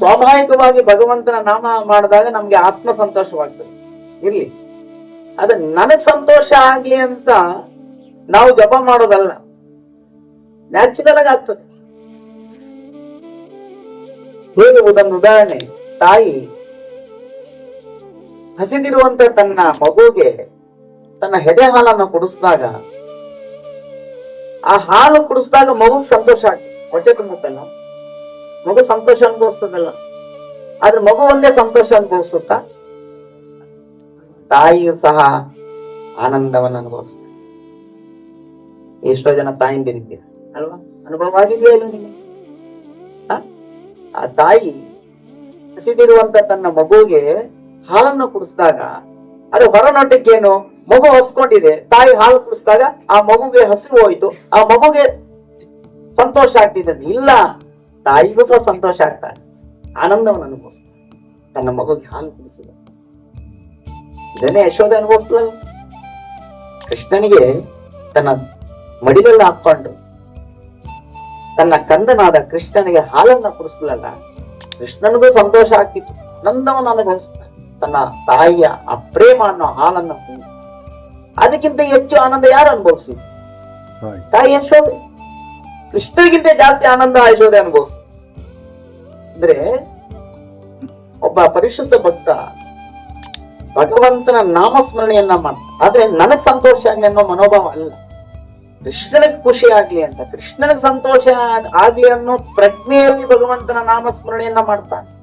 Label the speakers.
Speaker 1: ಸ್ವಾಭಾವಿಕವಾಗಿ ಭಗವಂತನ ನಾಮ ಮಾಡಿದಾಗ ನಮ್ಗೆ ಆತ್ಮ ಸಂತೋಷವಾಗ್ತದೆ ಇರ್ಲಿ. ಅದ ನನಗ್ ಸಂತೋಷ ಆಗ್ಲಿ ಅಂತ ನಾವು ಜಪ ಮಾಡೋದಲ್ಲ. ನ್ಯಾಚುರಲ್ ಆಗಿ ಆಗ್ತದೆ. ಹೇಗೆ ಒಂದು ಉದಾಹರಣೆ. ತಾಯಿ ಹಸಿದಿರುವಂತ ತನ್ನ ಮಗುಗೆ ತನ್ನ ಎದೆ ಹಾಲನ್ನು ಕುಡಿಸಿದಾಗ, ಆ ಹಾಲು ಕುಡಿಸಿದಾಗ ಮಗು ಸಂತೋಷ ಆಗ್ತದೆ. ಹೊಟ್ಟೆ ತುಂಬುತ್ತಲ್ಲ? ಮಗು ಸಂತೋಷ ಅನುಭವಿಸ್ತದಲ್ಲ? ಆದ್ರೆ ಮಗು ಒಂದೇ ಸಂತೋಷ ಅನುಭವಿಸುತ್ತಾ? ತಾಯಿಯು ಸಹ ಆನಂದವನ್ನು ಅನುಭವಿಸ್ತಾರೆ ಎಷ್ಟೋ ಜನ ತಾಯಿಂದಿರಿದ್ದೀರ ಅಲ್ವಾ? ಅನುಭವ ಆಗಿದೆಯಾ ಇಲ್ಲ ನಿಮಗೆ? ಆ? ತಾಯಿ ಹಸಿದಿರುವಂತ ತನ್ನ ಮಗುಗೆ ಹಾಲನ್ನು ಕುಡಿಸಿದಾಗ, ಅದು ಹೊರ ನೋಟಕ್ಕೇನು ಮಗು ಹಸ್ಕೊಂಡಿದೆ. ತಾಯಿ ಹಾಲು ಕುಡಿಸಿದಾಗ ಆ ಮಗುಗೆ ಹಸಿರು ಹೋಯ್ತು. ಆ ಮಗುಗೆ ಸಂತೋಷ ಆಗ್ತಿದೆ. ಇಲ್ಲ. ತಾಯಿಗೂ ಸಹ ಸಂತೋಷ ಆಗ್ತಾನೆ ಆನಂದವನ್ನು ಅನುಭವಿಸ್ತಾನೆ ತನ್ನ ಮಗುಗೆ ಹಾಲು ಕುಡಿಸಿದ. ಇದನ್ನೇ ಯಶೋಧ ಅನುಭವಿಸ್ಲಲ್ಲ ಕೃಷ್ಣನಿಗೆ ತನ್ನ ಮಡಿಲಲ್ಲಿ ಹಾಕೊಂಡು ತನ್ನ ಕಂದನಾದ ಕೃಷ್ಣನಿಗೆ ಹಾಲನ್ನ ಕುಡಿಸ್ಲಲ್ಲ ಕೃಷ್ಣನಿಗೂ ಸಂತೋಷ ಆಗ್ತಿತ್ತು. ಆನಂದವನ್ನು ಅನುಭವಿಸ್ತಾನೆ ತನ್ನ ತಾಯಿಯ ಆ ಪ್ರೇಮ ಅನ್ನೋ ಹಾಲನ್ನು. ಅದಕ್ಕಿಂತ ಹೆಚ್ಚು ಆನಂದ ಯಾರು ಅನುಭವಿಸಿದ್ರು
Speaker 2: ತಾಯಿ.
Speaker 1: ತಾಯಿ ಕೃಷ್ಣಗಿಂತ ಜಾಸ್ತಿ ಆನಂದ ಯಶೋದೆ ಅನುಭವಿಸ್ ಅಂದ್ರೆ ಒಬ್ಬ ಪರಿಶುದ್ಧ ಭಕ್ತ ಭಗವಂತನ ನಾಮಸ್ಮರಣೆಯನ್ನ ಮಾಡ್ತ ಆದ್ರೆ ನನಗ್ ಸಂತೋಷ ಆಗ್ಲಿ ಅನ್ನೋ ಮನೋಭಾವ ಅಲ್ಲ. ಕೃಷ್ಣನಿಗೆ ಖುಷಿ ಆಗ್ಲಿ ಅಂತ ಕೃಷ್ಣನ ಸಂತೋಷ ಆಗ್ಲಿ ಅನ್ನೋ ಪ್ರಜ್ಞೆಯಲ್ಲಿ ಭಗವಂತನ ನಾಮಸ್ಮರಣೆಯನ್ನ ಮಾಡ್ತಾನೆ.